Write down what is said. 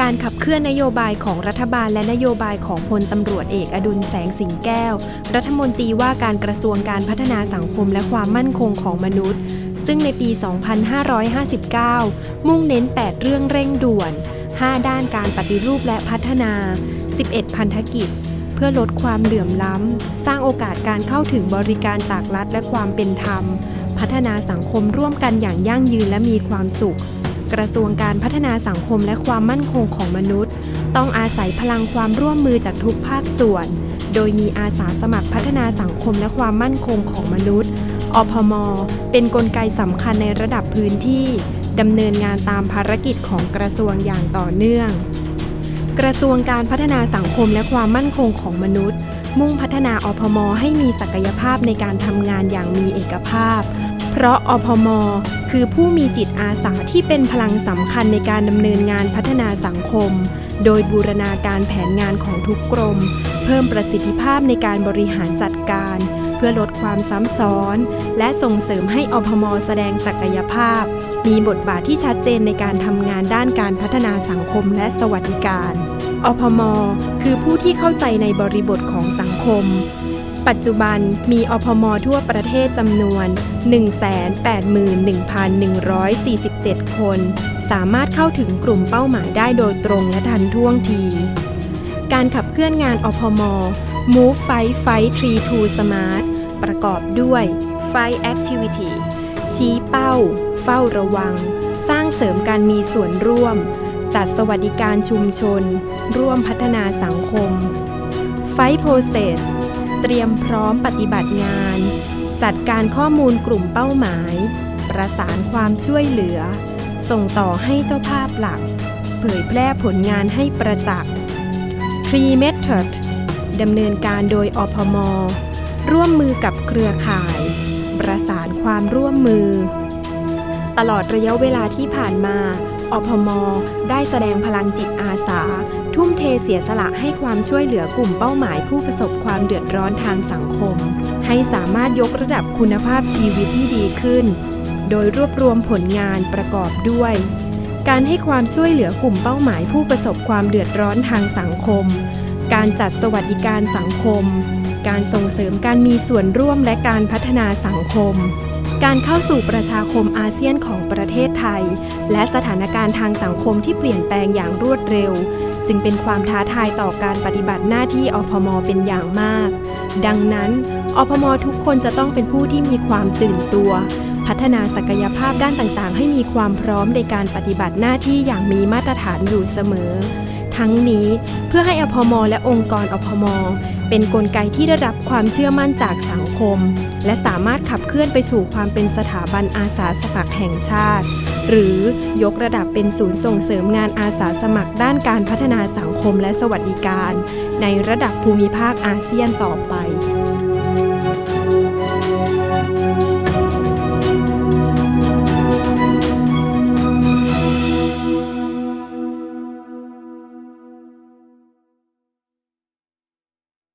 การขับเคลื่อนนโยบายของรัฐบาลและนโยบายของพลตำรวจเอกอดุลแสงสิงแก้ว รัฐมนตรีว่าการกระทรวงการพัฒนาสังคมและความมั่นคงของมนุษย์ ซึ่งในปี 2559 มุ่งเน้น 8 เรื่องเร่งด่วน 5 ด้านการปฏิรูปและพัฒนา 11 พันธกิจ เพื่อลดความเหลื่อมล้ำ สร้างโอกาสการเข้าถึงบริการจากรัฐและความเป็นธรรม พัฒนาสังคมร่วมกันอย่างยั่งยืนและมีความสุข กระทรวงการพัฒนาสังคมและความมั่นคงของมนุษย์ ต้องอาศัยพลังความร่วมมือจากทุกภาคส่วน โดยมีอาสาสมัครพัฒนาสังคมและความมั่นคงของมนุษย์อพม เป็นนกลไกสำคัญในระดับพื้นที่ดำเนินงานตามภารกิจของกระทรวงอย่างต่อเนื่อง กระทรวงการพัฒนาสังคมและความมั่นคงของมนุษย์ มุ่งพัฒนาอพม ให้มีศักยภาพในการทำงานอย่างมีเอกภาพ เพราะอพม คือผู้มีจิตอาสาที่เป็นพลังสำคัญในการดำเนินงานพัฒนาสังคม โดยบูรณาการแผนงานของทุกกรม เพิ่มประสิทธิภาพในการบริหารจัดการ เพื่อลดความซ้ำซ้อน และส่งเสริมให้อพม แสดงศักยภาพ มีบทบาทที่ชัดเจนในการทำงานด้านการพัฒนาสังคมและสวัสดิการอพม คือผู้ที่เข้าใจในบริบทของสังคม ปัจจุบันมีอพมทั่วประเทศจำนวน 181,147 คน สามารถเข้าถึงกลุ่มเป้าหมายได้โดยตรงและทันท่วงที การขับเคลื่อนงานอพม Move Fight Fight Tree to Smart ประกอบด้วย Fight Activity ชี้เป้า เฝ้าระวัง สร้างเสริมการมีส่วนร่วม จัดสวัสดิการชุมชน ร่วมพัฒนาสังคม Fight Process เตรียมพร้อมปฏิบัติงาน จัดการข้อมูลกลุ่มเป้าหมาย ประสานความช่วยเหลือ ส่งต่อให้เจ้าภาพหลัก เผยแพร่ผลงานให้ประจักษ์ Tree Method ดำเนินการโดยอพม ร่วมมือกับเครือข่าย ประสานความร่วมมือ ตลอดระยะเวลาที่ผ่านมา อพม ได้แสดงพลังจิตอาสา ทุ่มเทเสียสละให้ความช่วยเหลือกลุ่มเป้าหมายผู้ประสบความเดือดร้อนทางสังคม ให้สามารถยกระดับคุณภาพชีวิตที่ดีขึ้น โดยรวบรวมผลงานประกอบด้วย การให้ความช่วยเหลือกลุ่มเป้าหมายผู้ประสบความเดือดร้อนทางสังคม การจัดสวัสดิการสังคม การส่งเสริมการมีส่วนร่วมและการพัฒนาสังคม การเข้าสู่ประชาคมอาเซียนของประเทศไทย และสถานการณ์ทางสังคมที่เปลี่ยนแปลงอย่างรวดเร็ว จึงเป็นความท้าทายต่อการปฏิบัติหน้าที่อพมเป็นอย่างมาก ดังนั้นอพมทุกคนจะต้องเป็นผู้ที่มีความตื่นตัว พัฒนาศักยภาพด้านต่างๆ ให้มีความพร้อมในการปฏิบัติหน้าที่อย่างมีมาตรฐานอยู่เสมอ ทั้งนี้เพื่อให้อพมและองค์กรอพม เป็นนกลไกที่ได้รับความเชื่อมั่นจากสังคม และสามารถขับเคลื่อนไปสู่ความเป็นสถาบันอาสาสมัครแห่งชาติ หรือยกระดับเป็นศูนย์ส่งเสริมงานอาสาสมัครด้านการพัฒนาสังคมและสวัสดิการ ในระดับภูมิภาคอาเซียนต่อไป